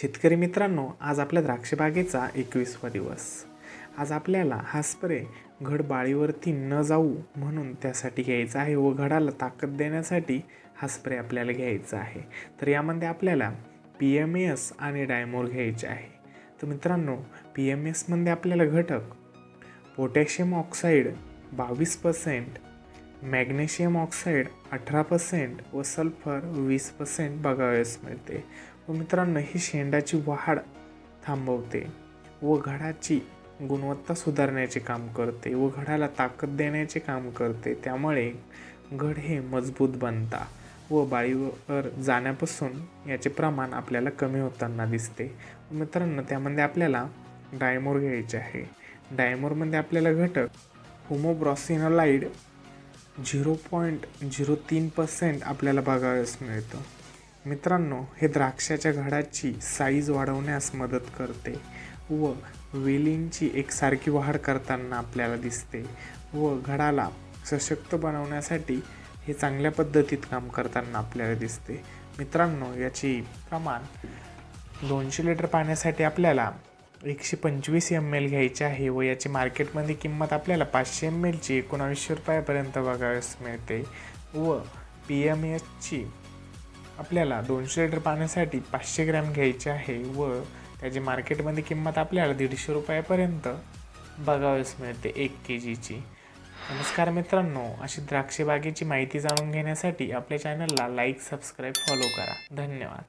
शेतकरी मित्रांनो आज आपल्या द्राक्षबागेचा एकवीसवा दिवस. आज आपल्याला हा स्प्रे घड बाळीवरती न जाऊ म्हणून त्यासाठी घ्यायचा आहे व घडाला ताकद देण्यासाठी हा स्प्रे आपल्याला घ्यायचा आहे. तर यामध्ये आपल्याला पी एम एस आणि डायमोर घ्यायचे आहे. तर मित्रांनो पी एम एसमध्ये आपल्याला घटक पोटॅशियम ऑक्साईड बावीस पर्सेंट मॅग्नेशियम ऑक्साईड अठरा पर्सेंट व सल्फर वीस पर्सेंट बघावयास मिळते. व मित्रांनो ही शेंडाची वाढ थांबवते व घडाची गुणवत्ता सुधारण्याचे काम करते व घडाला ताकद देण्याचे काम करते. त्यामुळे घड हे मजबूत बनता व बाळीवर जाण्यापासून याचे प्रमाण आपल्याला कमी होताना दिसते. मित्रांनो त्यामध्ये आपल्याला डायमोर घ्यायचे आहे. डायमोरमध्ये आपल्याला घटक होमोब्रॉसिनोलाइड झिरो पॉईंट झिरो तीन पर्सेंट आपल्याला बघावयास मिळतं. मित्रांनो हे द्राक्षाच्या घडाची साईज वाढवण्यास मदत करते व वेलींची एकसारखी वाढ करताना आपल्याला दिसते व घडाला सशक्त बनवण्यासाठी हे चांगल्या पद्धतीत काम करताना आपल्याला दिसते. मित्रांनो याची प्रमाण दोनशे लिटर पाण्यासाठी आपल्याला एकशे पंचवीस एम एल घ्यायचे आहे व याची मार्केटमध्ये किंमत आपल्याला पाचशे एम एलची एकोणावीसशे रुपयापर्यंत बघाव्यास मिळते व पी एम एचची आपल्याला दोनशे लिटर पाण्यासाठी पाचशे ग्रॅम घ्यायचे आहे व त्याची मार्केटमध्ये किंमत आपल्याला दीडशे रुपयापर्यंत बघाव्यास मिळते एक के जीची नमस्कार मित्रांनो अशी द्राक्षे बागेची माहिती जाणून घेण्यासाठी आपल्या चॅनलला लाईक सबस्क्राईब फॉलो करा. धन्यवाद.